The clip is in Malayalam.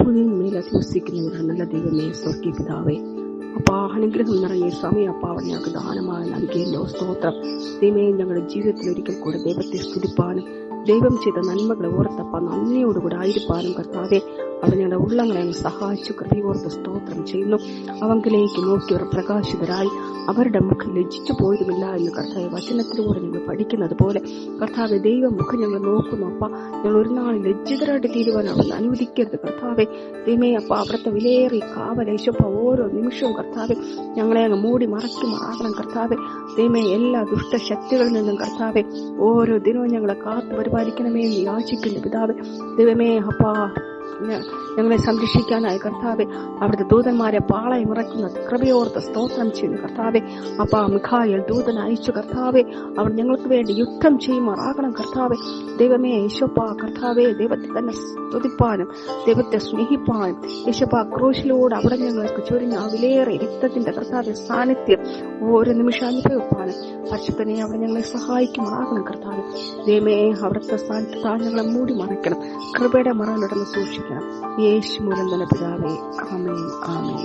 എപ്പോഴും മേൽ അധിവസിക്കുന്നവരുടെ നല്ല ദൈവമേ സ്വർഗീയ പിതാവേ അപ്പാ അനുഗ്രഹം നിറഞ്ഞ ഈ സമയം അപ്പാ അവിടെ ഞങ്ങൾക്ക് ദാനമായി നൽകിയല്ലോ സ്തോത്രം ദൈവമേ ഞങ്ങളുടെ ജീവിതത്തിൽ ഒരിക്കൽ കൂടെ ദൈവത്തെ സ്തുതിപ്പാനും ദൈവം ചെയ്ത നന്മകളെ ഓർത്തപ്പ നന്ദിയോടുകൂടെ ആയിരിക്കാനും കർത്താവെ അവർ ഞങ്ങളുടെ ഉള്ളങ്ങളെ സഹായിച്ചു. കൃപയോർത്ത് സ്തോത്രം ചെയ്യുന്നു. അവങ്കിലേക്ക് നോക്കിയവർ പ്രകാശിതരായി. അവരുടെ മുഖം ലജ്ജിച്ചു പോയതുമില്ല എന്ന് കർത്താവ് വചനത്തിലൂടെ ഞങ്ങൾ പഠിക്കുന്നത് പോലെ. കർത്താവ് ദൈവമുഖം ഞങ്ങൾ നോക്കുന്നു. അപ്പ ഞങ്ങൾ ഒരു നാൾ ലജ്ജിതരായിട്ട് തീരുവാൻ അവിടെ അനുവദിക്കരുത്. കർത്താവെ ദൈവമേ അപ്പ അവിടുത്തെ വിലയേറി കാവലേശപ്പ ഓരോ നിമിഷവും കർത്താവെ ഞങ്ങളെ അങ്ങ് മൂടി മറക്കി മാറണം കർത്താവെ ദൈവമേ എല്ലാ ദുഷ്ടശക്തികളിൽ നിന്നും കർത്താവെ ഓരോ ദിനവും ഞങ്ങളെ കാത്തു പരിപാലിക്കണമേ എന്ന് യാചിക്കുന്നു. പിതാവെ ദൈവമേ അപ്പാ ഞങ്ങളെ സംരക്ഷിക്കാനായി കർത്താവെ അവിടുത്തെ ദൂതന്മാരെ പാളയം ഇറക്കുന്ന കൃപയോർത്ത് സ്തോത്രം ചെയ്യുന്നു കർത്താവെ. അപ്പ മിഖായൽ ദൂതൻ അയച്ചു കർത്താവെ അവർ ഞങ്ങൾക്ക് വേണ്ടി യുദ്ധം ചെയ്യുമാറാകണം കർത്താവെ. ദൈവമേ യേശോപ്പ കർത്താവെ ദൈവത്തെ തന്നെ സ്തുതിപ്പാനും ദൈവത്തെ സ്നേഹിപ്പാനും. യേശോപ്പ ക്രൂശിലൂടെ അവിടെ ഞങ്ങൾക്ക് ചൊരിഞ്ഞ ആ വിലയേറെ രക്തത്തിന്റെ കർത്താവെ സാന്നിധ്യം ഓരോ നിമിഷം അനുഭവിപ്പാനും പരിശുദ്ധനെ അവിടെ ഞങ്ങളെ സഹായിക്കുമാറാകണം കർത്താവെ. ദൈവമേ അവിടുത്തെ സ്ഥാനത്ത് താൻ ഞങ്ങളെ മൂടി മറയ്ക്കണം കൃപയുടെ മറവിലിടന്ന് സൂക്ഷിക്കണം. ஜெபிக்கிறோம் ஏஷ் மூலம் பிதாவே ஆமே ஆமே